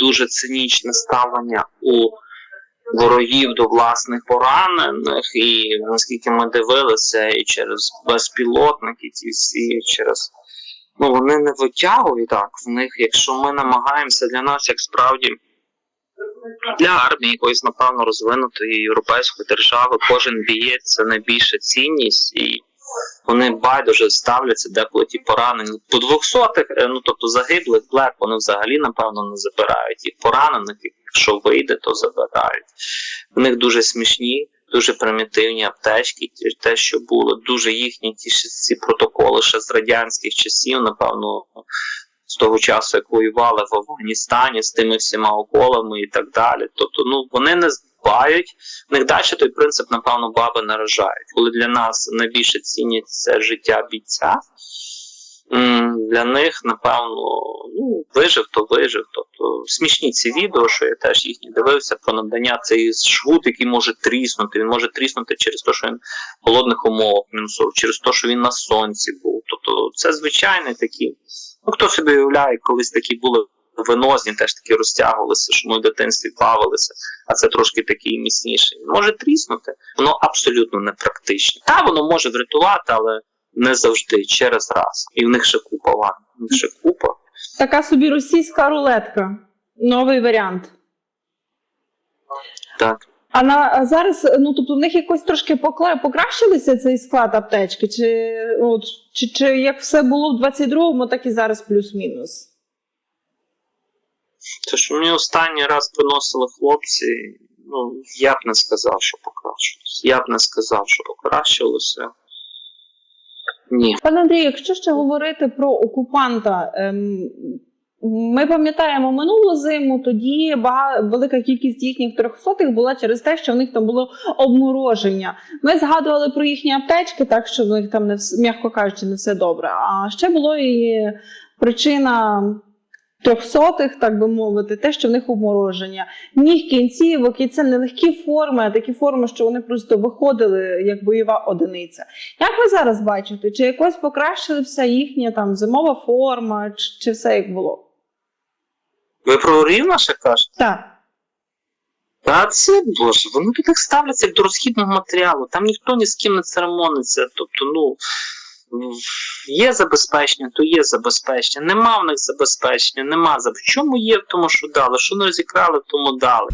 дуже цинічне ставлення у ворогів до власних поранених, і наскільки ми дивилися, і через безпілотники, ті всі через. Ну, вони не витягують так. В них, якщо ми намагаємося для нас, як справді для армії якоїсь, напевно, розвинутої європейської держави, кожен бієць це найбільша цінність, і вони байдуже ставляться деколи ті поранені. По двохсотих, е, ну тобто загиблих блек, вони взагалі, напевно, не забирають. І поранених, якщо вийде, то забирають. В них дуже смішні, дуже примітивні аптечки, те, що було, дуже їхні ті ці протоколи ще з радянських часів, напевно, з того часу, як воювали в Афганістані з тими всіма уколами і так далі. Тобто, ну вони не дбають. В них далі той принцип, напевно, баби наражають. Коли для нас найбільше цінять життя бійця. Для них, напевно, ну, вижив, то вижив. Тобто смішні ці відео, що я теж їхні дивився про надання цей жгут, який може тріснути. Він може тріснути через те, що він в холодних умовах мінусов, через те, що він на сонці був. Тобто це звичайні такі. Ну, хто собі уявляє, колись такі були венозні, теж такі розтягувалися, що ми в дитинстві плавалися, а це трошки такий міцніший. Може тріснути, воно абсолютно непрактичне. Та воно може врятувати, але не завжди, через раз. І в них ще купа ван, в них ще купа. Така собі російська рулетка. Новий варіант. Так. А на а зараз, ну тобто, в них якось трошки покла- покращилися цей склад аптечки, чи, от, чи, чи як все було в 22-му, так і зараз плюс-мінус. Що мені останній раз приносили хлопці, ну я б не сказав, що покращилося. Я б не сказав, що покращилося. Ні. Пане Андрію, якщо ще говорити про окупанта, ем, ми пам'ятаємо минулу зиму, тоді велика кількість їхніх трьохсотих була через те, що в них там було обмороження. Ми згадували про їхні аптечки, так що в них там не м'яко кажучи, не все добре. А ще було і причина. Трьохсотих, так би мовити, те, що в них обмороження, ніг кінцівок, і це не легкі форми, а такі форми, що вони просто виходили як бойова одиниця. Як ви зараз бачите, чи якось покращилася їхня там зимова форма, чи, чи все як було? Ви про рівна ще кажете? Так. Та це боже, вони них ставляться як до розхідного матеріалу. Там ніхто ні з ким не церемониться. Тобто, ну є забезпечення, то є забезпечення. Нема в них забезпечення, нема. В чому є тому, що дали? Що не розікрали, тому дали.